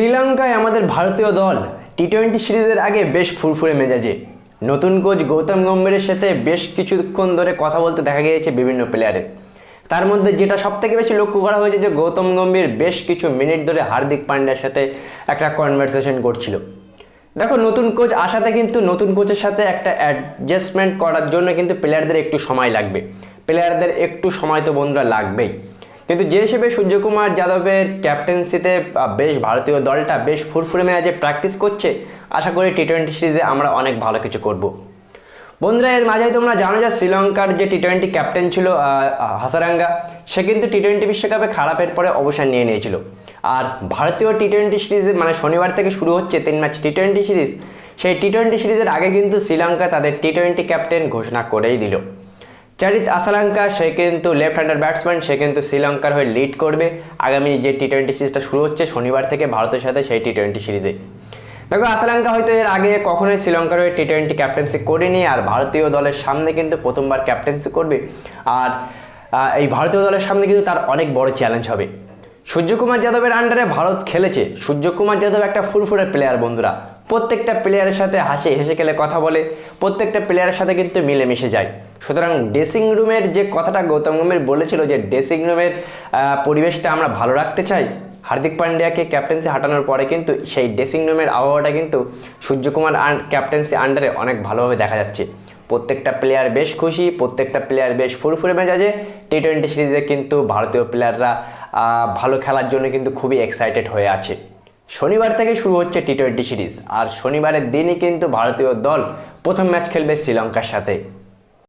শ্রীলঙ্কায় আমাদের ভারতীয় দল টি টোয়েন্টি সিরিজের আগে বেশ ফুরফুরে মেজাজে। নতুন কোচ গৌতম গম্ভীরের সাথে বেশ কিছুক্ষণ ধরে কথা বলতে দেখা গিয়েছে বিভিন্ন প্লেয়ারের তার মধ্যে যেটা সবথেকে বেশি লক্ষ্য করা হয়েছে যে গৌতম গম্ভীর বেশ কিছু মিনিট ধরে হার্দিক পান্ড্যার সাথে একটা কনভারসেশন করছিল। দেখো, নতুন কোচ আসাতে কিন্তু নতুন কোচের সাথে একটা অ্যাডজাস্টমেন্ট করার জন্য কিন্তু প্লেয়ারদের একটু সময় লাগবে। প্লেয়ারদের একটু সময় তো বন্ধুরা লাগবেই। কিন্তু যে হিসেবে সূর্যকুমার যাদবের ক্যাপ্টেন্সিতে বেশ ভারতীয় দলটা বেশ ফুরফুরে মেয়াজে প্র্যাকটিস করছে, আশা করি টি টোয়েন্টি সিরিজে আমরা অনেক ভালো কিছু করব। বন্ধুরা, এর মাঝে তোমরা জানো যে শ্রীলঙ্কার যে টি টোয়েন্টি ক্যাপ্টেন ছিল হাসারাঙ্গা, সে কিন্তু টি টোয়েন্টি বিশ্বকাপে খারাপের পরে অবসর নিয়ে নিয়েছিল। আর ভারতীয় টি টোয়েন্টি সিরিজে মানে শনিবার থেকে শুরু হচ্ছে তিন ম্যাচ টি টোয়েন্টি সিরিজ সেই টি টোয়েন্টি সিরিজের আগে কিন্তু শ্রীলঙ্কা তাদের টি টোয়েন্টি ক্যাপ্টেন ঘোষণা করেই দিল। চারিত আসালাঙ্কা, সে কিন্তু লেফট হ্যান্ডার ব্যাটসম্যান সে কিন্তু শ্রীলঙ্কার হয়ে লিড করবে। আগামী যে টি টোয়েন্টি সিরিজটা শুরু হচ্ছে, শনিবার থেকে ভারতের সাথে সেই টি টোয়েন্টি সিরিজে। দেখো, আসালাঙ্কা হয়তো এর আগে কখনোই শ্রীলঙ্কার হয়ে টি টোয়েন্টি ক্যাপ্টেন্সি করেনি, আর ভারতীয় দলের সামনে কিন্তু প্রথমবার ক্যাপ্টেন্সি করবে। আর এই ভারতীয় দলের সামনে কিন্তু তার অনেক বড় চ্যালেঞ্জ হবে। সূর্যকুমার যাদবের আন্ডারে ভারত খেলেছে। সূর্যকুমার যাদব একটা ফুরফুরে প্লেয়ার বন্ধুরা। প্রত্যেকটা প্লেয়ারের সাথে হাসি, হেসে খেলে কথা বলে, প্রত্যেকটা প্লেয়ারের সাথে কিন্তু মিলেমিশে যায়। সুতরাং ড্রেসিং রুমের যে কথাটা গৌতম গম্ভীর বলেছিল যে ড্রেসিং রুমের পরিবেশটা আমরা ভালো রাখতে চাই, হার্দিক পান্ডিয়াকে ক্যাপ্টেন্সি হাঁটানোর পরে কিন্তু সেই ড্রেসিং রুমের আবহাওয়াটা কিন্তু সূর্যকুমার ক্যাপ্টেন্সি আন্ডারে অনেক ভালোভাবে দেখা যাচ্ছে। প্রত্যেকটা প্লেয়ার বেশ খুশি, প্রত্যেকটা প্লেয়ার বেশ ফুরফুরে মেজাজে টি টোয়েন্টি সিরিজে কিন্তু ভারতীয় প্লেয়াররা ভালো খেলার জন্য কিন্তু খুবই এক্সাইটেড হয়ে আছে। শনিবার থেকে শুরু হচ্ছে টি টোয়েন্টি সিরিজ আর শনিবারের দিনই কিন্তু ভারতীয় দল প্রথম ম্যাচ খেলবে শ্রীলঙ্কার সাথে।